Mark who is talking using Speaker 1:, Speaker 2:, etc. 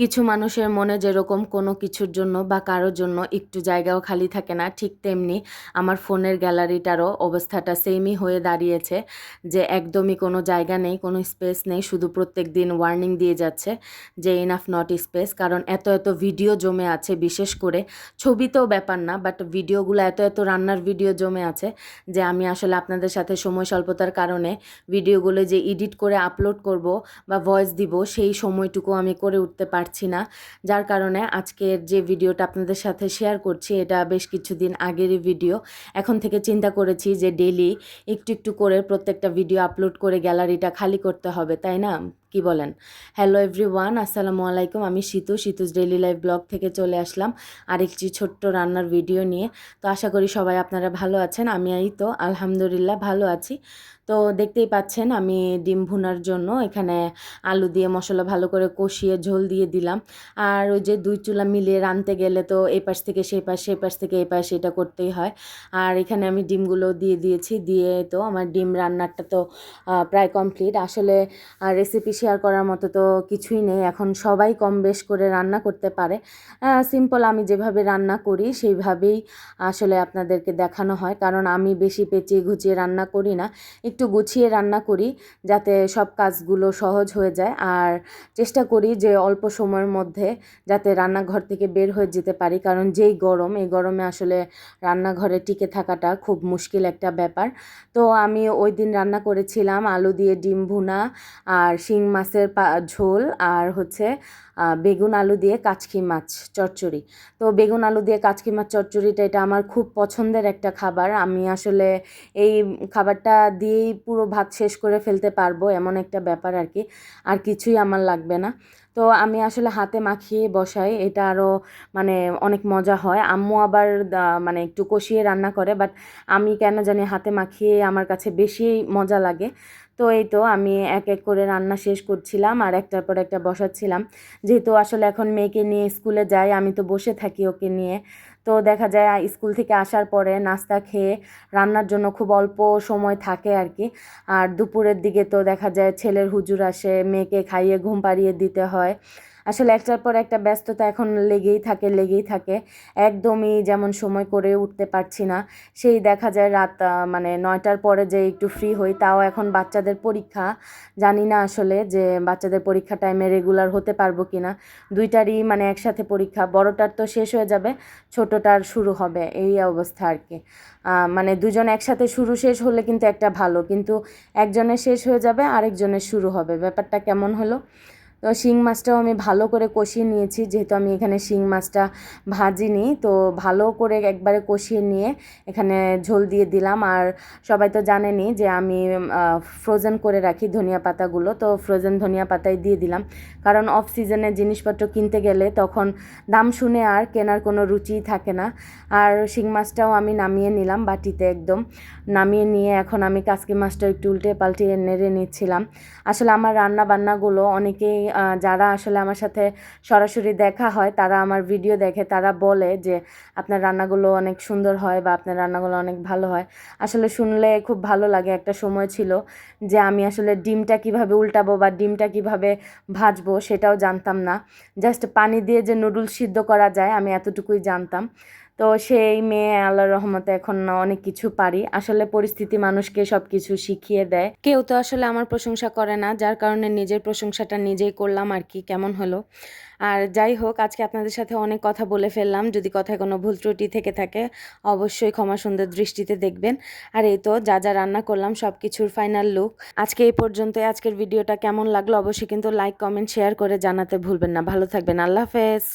Speaker 1: কিছু মানুষের মনে যেরকম কোনো কিছুর জন্য বা কারোর জন্য একটু জায়গাও খালি থাকে না, ঠিক তেমনি আমার ফোনের গ্যালারিটারও অবস্থাটা সেমই হয়ে দাঁড়িয়েছে, যে একদমই কোনো জায়গা নেই, কোনো স্পেস নেই, শুধু প্রত্যেক দিন ওয়ার্নিং দিয়ে যাচ্ছে যে ইনাফ নট স্পেস কারণ এত এত ভিডিও জমে আছে, বিশেষ করে ছবিতেও ব্যাপার না বাট ভিডিওগুলো এত এত রান্নার ভিডিও জমে আছে যে আমি আসলে আপনাদের সাথে সময় স্বল্পতার কারণে ভিডিওগুলো যে এডিট করে আপলোড করব বা ভয়েস দিব, সেই সময়টুকু আমি করে উঠতে পারছি না। যার কারণে আজকের যে ভিডিওটা আপনাদের সাথে শেয়ার করছি, এটা বেশ কিছুদিন আগেরই ভিডিও এখন থেকে চিন্তা করেছি যে ডেলি একটু একটু করে প্রত্যেকটা ভিডিও আপলোড করে গ্যালারিটা খালি করতে হবে, তাই না? কি বলেন? হ্যালো এভরিওয়ান আসসালামু আলাইকুম। আমি Shitu Shitu's daily life vlog থেকে চলে আসলাম আরেকটি ছোট্ট রান্নার ভিডিও নিয়ে। তো আশা করি সবাই আপনারা ভালো আছেন আমি এই তো আলহামদুলিল্লাহ ভালো আছি। তো দেখতেই পাচ্ছেন, আমি ডিম ভুনার জন্য এখানে আলু দিয়ে মশলা ভালো করে কষিয়ে ঝোল দিয়ে দিলাম। আর ওই যে দুই চুলা মিলিয়ে রানতে গেলে তো এই পাশ থেকে সেই পাশ সেই পাশ থেকে এই পাশ এটা করতেই হয়। আর এখানে আমি ডিমগুলো দিয়ে দিয়েছি, দিয়ে তো আমার ডিম রান্নাটা তো প্রায় কমপ্লিট আসলে রেসিপি শেয়ার করার মতো তো কিছুই নেই। এখন সবাই কম বেশ করে রান্না করতে পারে। সিম্পল আমি যেভাবে রান্না করি, সেইভাবেই আসলে আপনাদেরকে দেখানো হয়। কারণ আমি বেশি পেঁচিয়ে গুছিয়ে রান্না করি না। একটু গুছিয়ে রান্না করি যাতে সব কাজগুলো সহজ হয়ে যায়। আর চেষ্টা করি যে অল্প সময়ের মধ্যে যাতে রান্নাঘর থেকে বের হয়ে যেতে পারি। কারণ যেই গরম, এই গরমে আসলে রান্নাঘরে টিকে থাকাটা খুব মুশকিল একটা ব্যাপার। তো আমি ওই দিন রান্না করেছিলাম আলু দিয়ে ডিম ভুনা আর শিং মাছের ঝোল আর হচ্ছে বেগুন আলু দিয়ে কাচকি মাছ চচ্চড়ি। তো বেগুন আলু দিয়ে কাচকি মাছ চচ্চড়িটা, এটা আমার খুব পছন্দের একটা খাবার। আমি আসলে এই খাবারটা দিয়েই পুরো ভাত শেষ করে ফেলতে পারব, এমন একটা ব্যাপার আর কি। আর কিছুই আমার লাগবে না। তো আমি আসলে হাতে মাখিয়ে বসাই। এটা আরও মানে অনেক মজা হয়। আম্মু আবার মানে একটু কষিয়ে রান্না করে বাট আমি কেন জানি হাতে মাখিয়ে আমার কাছে বেশি মজা লাগে। তো এই তো আমি এক এক করে রান্না শেষ করছিলাম আর একটার পর একটা বসাচ্ছিলাম। যেহেতু আসলে এখন মেয়েকে নিয়ে স্কুলে যাই, আমি তো বসে থাকি ওকে নিয়ে। তো দেখা যায় স্কুল থেকে আসার পরে নাস্তা খেয়ে রান্নার জন্য খুব অল্প সময় থাকে আর কি আর দুপুরের দিকে তো দেখা যায় ছেলের হুজুর আসে, মেয়েকে খাইয়ে ঘুম পাড়িয়ে দিতে হয়। আসলে একটার পর একটা ব্যস্ততা এখন লেগেই থাকে লেগেই থাকে। একদমই যেমন সময় করে উঠতে পারছি না। সেই দেখা যায় রাত মানে নয়টার পরে যে একটু ফ্রি হই, তাও এখন বাচ্চাদের পরীক্ষা। জানি না আসলে যে বাচ্চাদের পরীক্ষা টাইমে রেগুলার হতে পারব কি না দুইটারই মানে একসাথে পরীক্ষা। বড়টার তো শেষ হয়ে যাবে, ছোটটার শুরু হবে। এই অবস্থা আর কি। মানে দুজন একসাথে শুরু শেষ হলে কিন্তু একটা ভালো। কিন্তু একজনের শেষ হয়ে যাবে, আরেকজনের শুরু হবে। ব্যাপারটা কেমন হলো? তো শিং মাছটাও আমি ভালো করে কষিয়ে নিয়েছি, যেহেতু আমি এখানে শিং মাছটা ভাজিনি। তো ভালো করে একবারে কষিয়ে নিয়ে এখানে ঝোল দিয়ে দিলাম। আর সবাই তো জানেনি যে আমি ফ্রোজেন করে রাখি ধনিয়া পাতাগুলো। তো ফ্রোজেন ধনিয়া পাতাই দিয়ে দিলাম। কারণ অফ সিজনে জিনিসপত্র কিনতে গেলে তখন দাম শুনে আর কেনার কোনো রুচিই থাকে না। আর শিং মাছটাও আমি নামিয়ে নিলাম বাটিতে একদম। নামিয়ে নিয়ে এখন আমি কাসকি মাছটা একটু উল্টে পাল্টে নেড়ে নিচ্ছিলাম। আসলে আমার রান্না বান্নাগুলো অনেকেই যারা আসলে আমার সাথে সরাসরি দেখা হয়, তারা আমার ভিডিও দেখে, তারা বলে যে, আপনার রান্নাগুলো অনেক সুন্দর হয় বা আপনার রান্নাগুলো অনেক ভালো হয়। আসলে শুনলে খুব ভালো লাগে, একটা সময় ছিল যে আমি আসলে ডিমটা কীভাবে উল্টাবো বা ডিমটা কীভাবে ভাজবো সেটাও জানতাম না। জাস্ট পানি দিয়ে যে নুডলস সিদ্ধ করা যায়, আমি এতটুকুই জানতাম। তো সেই মেয়ে আল্লাহর রহমতে এখন অনেক কিছু পারি। আসলে পরিস্থিতি মানুষকে সব কিছু শিখিয়ে দেয়। কেউ তো আসলে আমার প্রশংসা করে না, যার কারণে নিজের প্রশংসাটা নিজেই করলাম আর কি, কেমন হলো। আর যাই হোক, আজকে আপনাদের সাথে অনেক কথা বলে ফেললাম। যদি কথায় কোনো ভুল ত্রুটি থেকে থাকে, অবশ্যই ক্ষমা সুন্দর দৃষ্টিতে দেখবেন। আর এই তো, যা যা রান্না করলাম সব কিছুর ফাইনাল লুক আজকে এই পর্যন্তই। আজকের ভিডিওটা কেমন লাগল, অবশ্যই কিন্তু লাইক কমেন্ট শেয়ার করে জানাতে ভুলবেন না। ভালো থাকবেন। আল্লাহ হাফেজ।